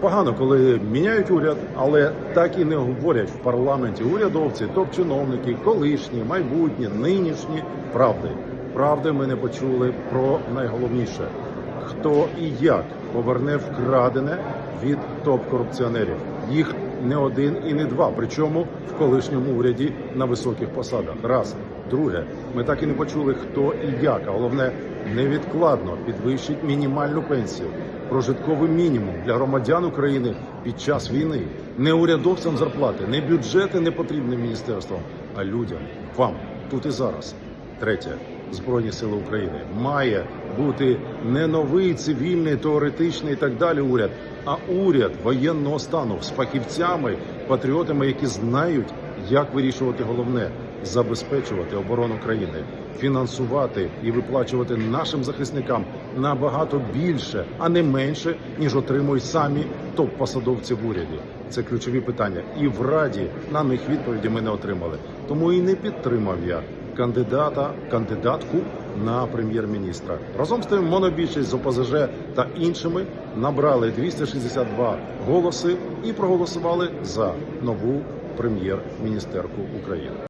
Погано, коли міняють уряд, але так і не говорять в парламенті урядовці, топ-чиновники, колишні, майбутні, нинішні правди. Правди ми не почули про найголовніше, хто і як поверне вкрадене від топ-корупціонерів. Їх не один і не два, причому в колишньому уряді на високих посадах. Раз. Друге, ми так і не почули, хто і як, а головне невідкладно підвищить мінімальну пенсію, прожитковий мінімум для громадян України під час війни. Не урядовцям зарплати, не бюджети не потрібні міністерствам, а людям, вам тут і зараз. Третє. Збройні сили України має бути не новий цивільний, теоретичний і так далі уряд, а уряд воєнного стану з фахівцями, патріотами, які знають, як вирішувати головне забезпечувати оборону країни, фінансувати і виплачувати нашим захисникам набагато більше, а не менше, ніж отримують самі топ-посадовці в уряді. Це ключові питання, і в раді на них відповіді ми не отримали. Тому і не підтримав я кандидата, кандидатку на прем'єр-міністра. Разом з тим монобільшість з ОПЗЖ та іншими набрали 262 голоси і проголосували за нову прем'єр-міністерку України.